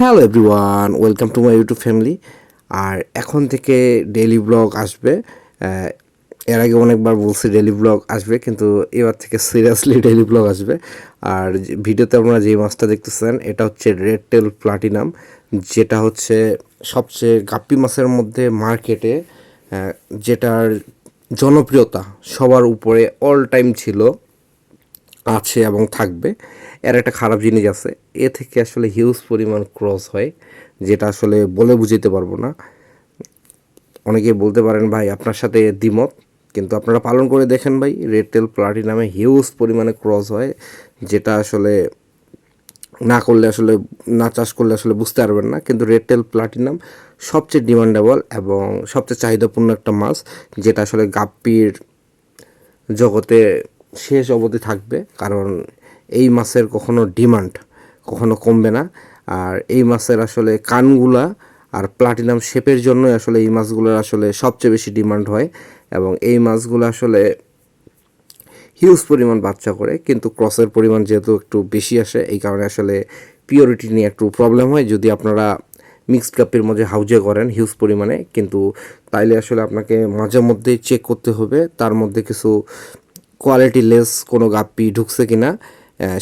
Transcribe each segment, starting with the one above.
Hello everyone welcome to my YouTube family আর এখন থেকে daily blog আসবে। এর আগে অনেকবার বলছি ডেইলি ব্লগ আসবে, কিন্তু এবার থেকে সিরিয়াসলি ডেইলি ব্লগ আসবে। আর ভিডিওতে আপনারা যে মাছটা দেখতেছেন, এটা হচ্ছে রেড টেল প্লাটিনাম যেটা হচ্ছে সবচেয়ে গাপ্পি মাছের মধ্যে মার্কেটে যেটার জনপ্রিয়তা সবার উপরে অল টাইম ছিল। আছে এবং থাকবে। এর একটা খারাপ জিনিস আছে। এ থেকে আসলে হিউজ পরিমাণ ক্রস হয়, যেটা আসলে বলে বুঝাতে পারব না। অনেকে বলতে পারেন, ভাই, আপনার সাথে দ্বিমত। কিন্তু আপনারা পালন করে দেখেন ভাই রেড টেল প্লাটিনামে হিউজ পরিমাণে ক্রস হয়, যেটা আসলে না করলে আসলে, না চাষ করলে আসলে বুঝতে পারবেন না। কিন্তু রেড টেল প্লাটিনাম সবচেয়ে ডিমান্ডেবল এবং সবচেয়ে চাহিদাপূর্ণ একটা মাছ, যেটা আসলে গাপ্পির জগতে শেষ অবধি থাকবে, কারণ এই মাছের কখনো ডিমান্ড কখনো কমবে না। আর এই মাছের আসলে কানগুলা আর প্লাটিনাম শেপের জন্যই আসলে এই মাছগুলোর আসলে সবচেয়ে বেশি ডিমান্ড হয় এবং এই মাছগুলো আসলে হিউজ পরিমাণ বাচ্চা করে, কিন্তু ক্রসের পরিমাণ যেহেতু একটু বেশি আসে, এই কারণে আসলে পিওরিটি নিয়ে একটু প্রবলেম হয়। যদি আপনারা মিক্সড কাপের মধ্যে হাউজে করেন হিউজ পরিমাণে, কিন্তু তাইলে আসলে আপনাকে মাঝে মধ্যে চেক করতে হবে। তার মধ্যে কিছু কোয়ালিটি লেস কোনো গাপ্পি ঢুকছে কিনা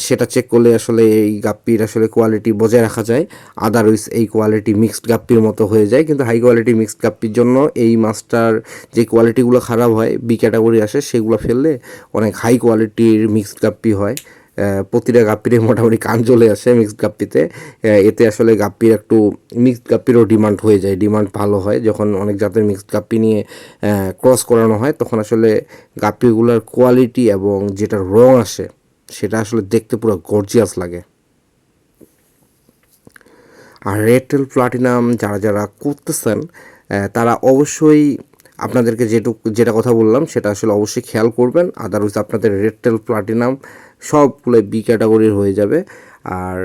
সেটা চেক করলে আসলে এই গাপ্পির আসলে কোয়ালিটি বজায় রাখা যায়। আদারওয়াইজ এই কোয়ালিটি মিক্সড গাপ্পির মতো হয়ে যায়। কিন্তু হাই কোয়ালিটি মিক্সড গাপ্পির জন্য এই মাছটার যে কোয়ালিটিগুলো খারাপ হয় বি ক্যাটাগরি আসে, সেগুলো ফেললে অনেক হাই কোয়ালিটির মিক্সড গাপ্পি হয়। প্রতিটা গাপ্পিরে মোটামুটি কান চলে আসে মিক্সড গাপ্পিতে। এতে আসলে গাপ্পির একটু মিক্সড গাপ্পিরও ডিমান্ড হয়ে যায় ডিমান্ড ভালো হয়। যখন অনেক জাতের মিক্সড গাপ্পি নিয়ে ক্রস করানো হয়, তখন আসলে গাপ্পিগুলোর কোয়ালিটি এবং যেটা রং আসে, সেটা আসলে দেখতে পুরো গর্জিয়াস লাগে। আর রেডটেল প্লাটিনাম যারা যারা করতেছেন তারা অবশ্যই আপনাদেরকে যেটুকু, যেটা কথা বললাম, সেটা আসলে অবশ্যই খেয়াল করবেন। আদারওয়াইজ আপনাদের রেডটেল প্লাটিনাম সবগুলো বি ক্যাটাগরির হয়ে যাবে। আর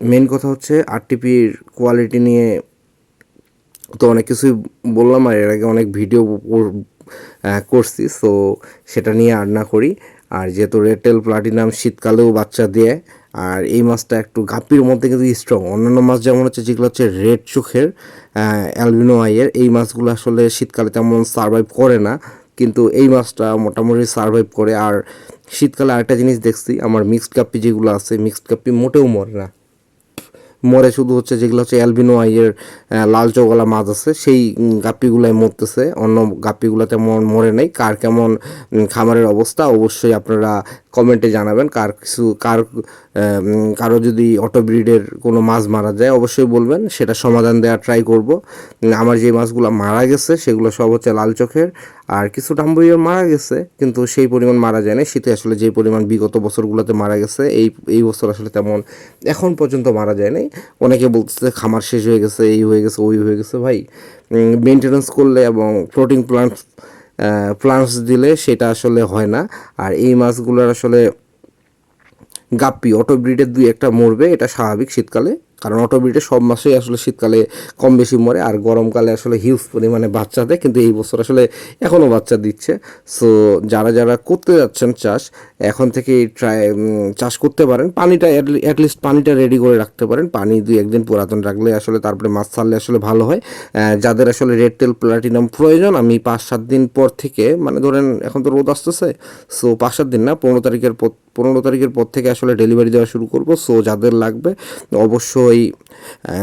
মেন কথা হচ্ছে আরটিপির কোয়ালিটি নিয়ে তো অনেক কিছুই বললাম আর এর আগে অনেক ভিডিও করছি সো সেটা নিয়ে আর না করি। আর যেহেতু রেটেল প্লাটিনাম শীতকালেও বাচ্চা দেয়, আর এই মাছটা একটু গাপ্পির মধ্যে কিন্তু স্ট্রং অন্যান্য মাছ যেমন হচ্ছে, যেগুলো হচ্ছে রেড চোখের অ্যালবিনো আইয়ের এই মাছগুলো আসলে শীতকালে তেমন সার্ভাইভ করে না। কিন্তু এই মাছটা মোটামুটি সার্ভাইভ করে। আর শীতকালে আরেকটা জিনিস দেখছি আমার মিক্সড কাপ্পি যেগুলো আছে মিক্সড কাপ্পি মোটেও মরে না। মরে শুধু হচ্ছে যেগুলো হচ্ছে অ্যালবিনো আইয়ের লাল চৌগলা মাছ আছে সেই উম, গাপ্পিগুলাই মরতেছে। অন্য গাপ্পিগুলো তেমন মরে নাই। কার কেমন খামারের অবস্থা অবশ্যই আপনারা কমেন্টে জানাবেন। কার কিছু কার কারও যদি অটো ব্রিডের কোনো মাছ মারা যায় অবশ্যই বলবেন। সেটা সমাধান দেওয়ার ট্রাই করব। আমার যে মাছগুলো মারা গেছে সেগুলো সব হচ্ছে লাল চোখের। আর কিছু ডাম্বুইয়ের মারা গেছে, কিন্তু সেই পরিমাণ মারা যায় না শীতে আসলে যে পরিমাণ বিগত বছরগুলোতে মারা গেছে, এই এই বছর আসলে তেমন এখন পর্যন্ত মারা যায় নাই। অনেকে বলতেছে খামার শেষ হয়ে গেছে, এই হয়ে গেছে, ওই হয়ে গেছে। ভাই মেনটেনেন্স করলে এবং প্রোটিন প্লান্টস প্লান্টস দিলে সেটা আসলে হয় না। আর এই মাছগুলোর আসলে গাপ্পি অটো ব্রিডের দুই একটা মরবে, এটা স্বাভাবিক শীতকালে। কারণ অটো ব্রিডের সব মাসেই আসলে শীতকালে কম বেশি মরে, আর গরমকালে আসলে হিউজ পরিমাণে বাচ্চা দেয়, কিন্তু এই বছর আসলে এখনও বাচ্চা দিচ্ছে। সো যারা যারা করতে যাচ্ছেন চাষ, এখন থেকে ট্রাই চাষ করতে পারেন। পানিটা অ্যাটলিস্ট পানিটা রেডি করে রাখতে পারেন। পানি দুই একদিন পুরাতন রাখলে আসলে তারপরে মাছ ছাড়লে আসলে ভালো হয়। যাদের আসলে রেড টেল প্লাটিনাম প্রয়োজন, আমি পাঁচ সাত দিন পর থেকে মানে ধরেন এখন তো রোদ আসতেছে সো পাঁচ সাত দিন না, পনেরো তারিখের পর, পনেরো তারিখের পর থেকে আসলে ডেলিভারি দেওয়া শুরু করব। সো যাদের লাগবে, অবশ্যই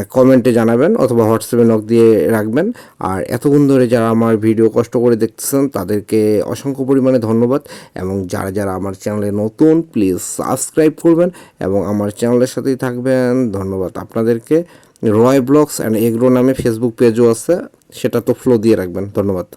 কমেন্টে জানাবেন অথবা হোয়াটসঅ্যাপে নক দিয়ে রাখবেন। আর এতক্ষণ ধরে যারা আমার ভিডিও কষ্ট করে দেখতেছেন, তাদেরকে অসংখ্য পরিমাণে ধন্যবাদ। এবং যারা যারা আমার চ্যানেলে নতুন প্লিজ সাবস্ক্রাইব করবেন। এবং আমার চ্যানেলের সাথেই থাকবেন। ধন্যবাদ আপনাদেরকে। রয় ব্লগস অ্যান্ড এগ্রো নামে ফেসবুক পেজও আছে। সেটা তো ফ্লো দিয়ে রাখবেন। ধন্যবাদ।